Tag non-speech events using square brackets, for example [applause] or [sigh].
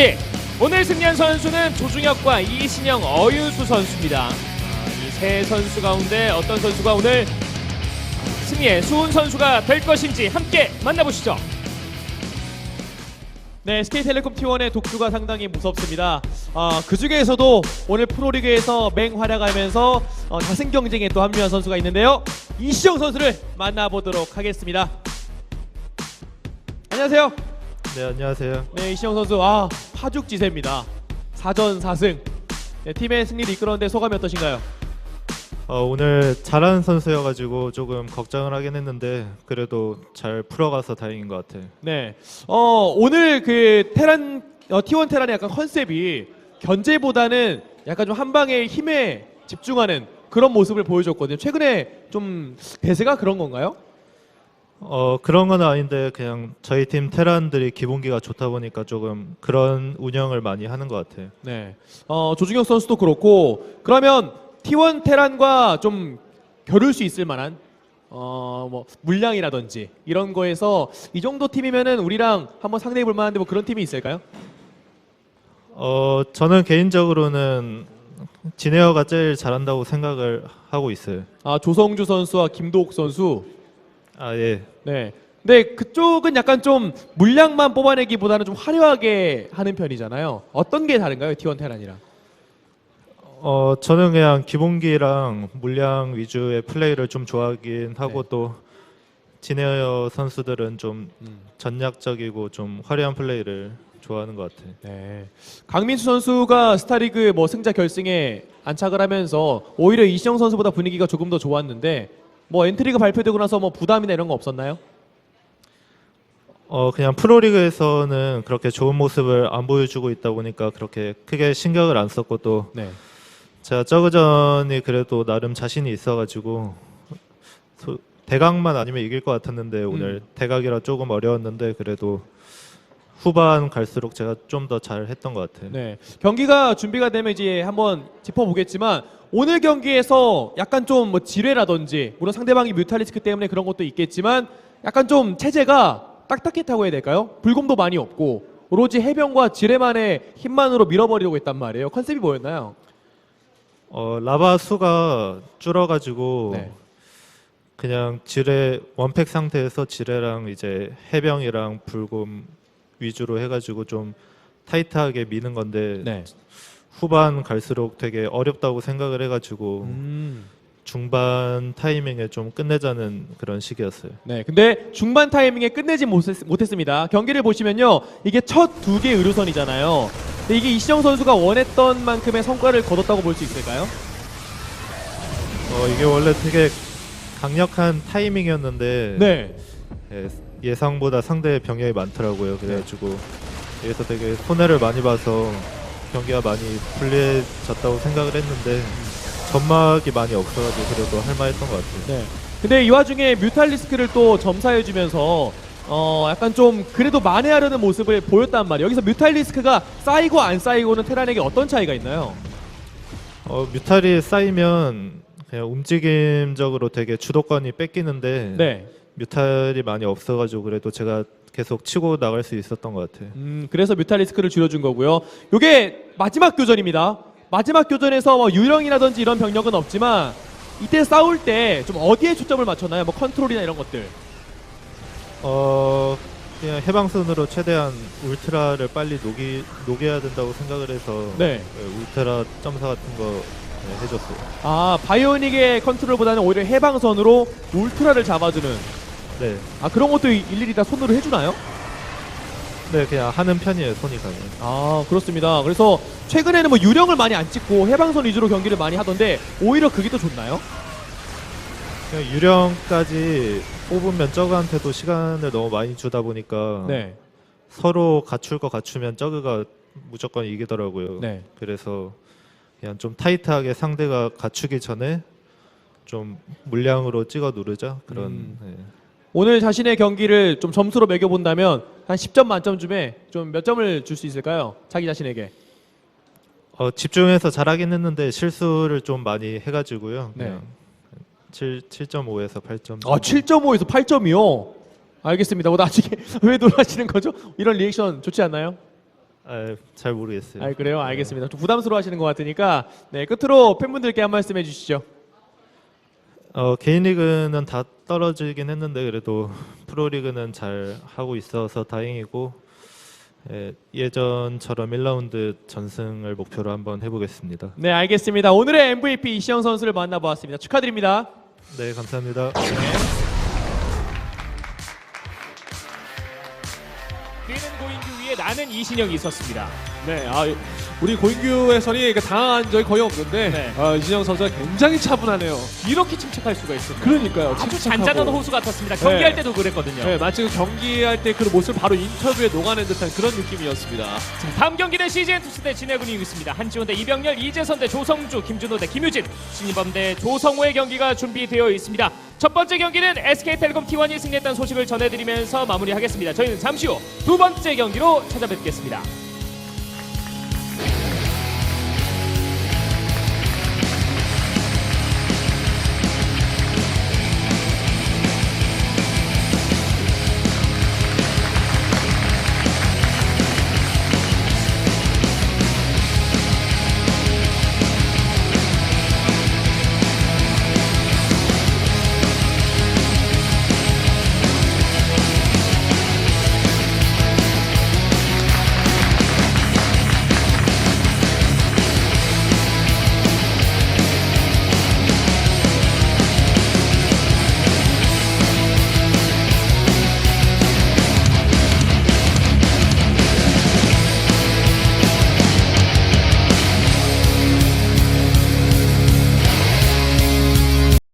경기 오늘 승리한 선수는 조중혁과 이신영, 어윤수 선수입니다. 이 세 선수 가운데 어떤 선수가 오늘 승리의 수훈 선수가 될 것인지 함께 만나보시죠. 네, SK텔레콤 T1의 독주가 상당히 무섭습니다. 어, 그 중에서도 오늘 프로리그에서 맹활약하면서 어, 다승 경쟁에 또 합류한 선수가 있는데요. 이시영 선수를 만나보도록 하겠습니다. 안녕하세요. 네 안녕하세요. 네, 이시영 선수, 아 파죽지세입니다. 4전 4승. 네, 팀의 승리를 이끌었는데 소감이 어떠신가요? 어, 오늘 잘하는 선수여가지고 조금 걱정을 하긴 했는데 그래도 잘 풀어가서 다행인 것 같아요. 네, 어, 오늘 그 테란 어, T1 테란의 약간 컨셉이 견제보다는 약간 좀 한 방의 힘에 집중하는 그런 모습을 보여줬거든요. 최근에 좀 대세가 그런 건가요? 어 그런 건 아닌데 그냥 저희 팀 테란들이 기본기가 좋다 보니까 조금 그런 운영을 많이 하는 것 같아요. 네. 어, 조중혁 선수도 그렇고 그러면 T1 테란과 좀 겨룰 수 있을 만한 어, 뭐 물량이라든지 이런 거에서 이 정도 팀이면은 우리랑 한번 상대해 볼 만한데 뭐 그런 팀이 있을까요? 어 저는 개인적으로는 진에어가 제일 잘한다고 생각을 하고 있어요. 아, 조성주 선수와 김도욱 선수. 아 예. 네. 근데 그쪽은 약간 좀 물량만 뽑아내기보다는 좀 화려하게 하는 편이잖아요. 어떤 게 다른가요? T1 테란이랑? 어 저는 그냥 기본기랑 물량 위주의 플레이를 좀 좋아하긴 하고 네. 또 진에어 선수들은 좀 음. 전략적이고 좀 화려한 플레이를 좋아하는 것 같아요. 네. 강민수 선수가 스타리그 뭐 승자 결승에 안착을 하면서 오히려 이시영 선수보다 분위기가 조금 더 좋았는데 뭐 엔트리가 발표되고 나서 뭐 부담이나 이런 거 없었나요? 어 그냥 프로리그에서는 그렇게 좋은 모습을 안 보여주고 있다 보니까 그렇게 크게 신경을 안 썼고 또 네. 제가 저그전이 그래도 나름 자신이 있어가지고 소- 대각만 아니면 이길 것 같았는데 오늘 대각이라 조금 어려웠는데 그래도 후반 갈수록 제가 좀 더 잘했던 것 같아요. 네. 경기가 준비가 되면 이제 한번 짚어보겠지만 오늘 경기에서 약간 좀 뭐 지뢰라든지 물론 상대방이 뮤탈리스크 때문에 그런 것도 있겠지만 약간 좀 체제가 딱딱했다고 해야 될까요? 불곰도 많이 없고 오로지 해병과 지뢰만의 힘만으로 밀어버리려고 했단 말이에요. 컨셉이 뭐였나요? 어 라바 수가 줄어가지고 네. 그냥 지뢰 원팩 상태에서 지뢰랑 이제 해병이랑 불곰 위주로 해가지고 좀 타이트하게 미는 건데 네. 후반 갈수록 되게 어렵다고 생각을 해가지고 음. 중반 타이밍에 좀 끝내자는 그런 시기였어요. 네, 근데 중반 타이밍에 끝내지 못했, 못했습니다. 경기를 보시면요, 이게 첫 두개 의료선이잖아요. 근데 이게 이시영 선수가 원했던 만큼의 성과를 거뒀다고 볼 수 있을까요? 어 이게 원래 되게 강력한 타이밍이었는데 네, 예, 예상보다 상대 병력이 많더라고요. 그래가지고 여기서 되게 손해를 많이 봐서 경기가 많이 불리해졌다고 생각을 했는데 점막이 많이 없어가지고 그래도 할만했던 것 같아요. 네. 근데 이 와중에 뮤탈리스크를 또 점사해주면서 어 약간 좀 그래도 만회하려는 모습을 보였단 말이에요. 여기서 뮤탈리스크가 쌓이고 안 쌓이고는 테란에게 어떤 차이가 있나요? 어, 뮤탈이 쌓이면 그냥 움직임적으로 되게 주도권이 뺏기는데 네. 뮤탈이 많이 없어가지고 그래도 제가 계속 치고 나갈 수 있었던 것 같아요. 음, 그래서 뮤탈리스크를 줄여준 거고요. 요게 마지막 교전입니다. 마지막 교전에서 뭐 유령이라든지 이런 병력은 없지만 이때 싸울 때 좀 어디에 초점을 맞췄나요? 뭐 컨트롤이나 이런 것들. 어 그냥 해방선으로 최대한 울트라를 빨리 녹이 녹여야 된다고 생각을 해서 네. 네, 울트라 점사 같은 거 네, 해줬어요. 아, 바이오닉의 컨트롤보다는 오히려 해방선으로 울트라를 잡아주는 네, 아 그런 것도 일일이 다 손으로 해주나요? 네 그냥 하는 편이에요 손이 가면. 아 그렇습니다. 그래서 최근에는 뭐 유령을 많이 안 찍고 해방선 위주로 경기를 많이 하던데 오히려 그게 더 좋나요? 그냥 유령까지 뽑으면 저그한테도 시간을 너무 많이 주다 보니까 네. 서로 갖출 거 갖추면 저그가 무조건 이기더라고요. 네. 그래서 그냥 좀 타이트하게 상대가 갖추기 전에 좀 물량으로 찍어 누르자 그런. 음. 네. 오늘 자신의 경기를 좀 점수로 매겨본다면 한 10점 만점 중에 좀 몇 점을 줄 수 있을까요? 자기 자신에게. 어, 집중해서 잘하긴 했는데 실수를 좀 많이 해가지고요. 네. 그냥 7 7.5에서 8점. 아 7.5에서 8점이요. 알겠습니다. 뭐 나중에 [laughs] 왜 놀라시는 거죠? 이런 리액션 좋지 않나요? 아, 잘 모르겠어요. 아 그래요? 알겠습니다. 좀 부담스러워 하시는 것 같으니까 네 끝으로 팬분들께 한 말씀 해주시죠. 어, 개인 리그는 다 떨어지긴 했는데 그래도 [laughs] 프로 리그는 잘 하고 있어서 다행이고 예, 예전처럼 1라운드 전승을 목표로 한번 해보겠습니다. 네 알겠습니다. 오늘의 MVP 이시영 선수를 만나보았습니다. 축하드립니다. 네, 감사합니다. 위에 나는 이신영이 있었습니다. 네, 아, 우리 고인규 해설이 그 당한 적이 거의 없는데 네. 아, 이진영 선수가 굉장히 차분하네요. 이렇게 침착할 수가 있습니다. 그러니까요. 아주 침착하고. 잔잔한 호수 같았습니다. 경기할 네. 때도 그랬거든요. 네, 마치 그 경기할 때 그 모습을 바로 인터뷰에 녹아낸 듯한 그런 느낌이었습니다. 자, 다음 경기는 CJ 투스 대 진해군이 있습니다. 한지원 대 이병렬, 이재선 대 조성주, 김준호 대 김유진, 신인범 대 조성호의 경기가 준비되어 있습니다. 첫 번째 경기는 SK텔레콤 T1이 승리했다는 소식을 전해드리면서 마무리하겠습니다. 저희는 잠시 후 두 번째 경기로 찾아뵙겠습니다.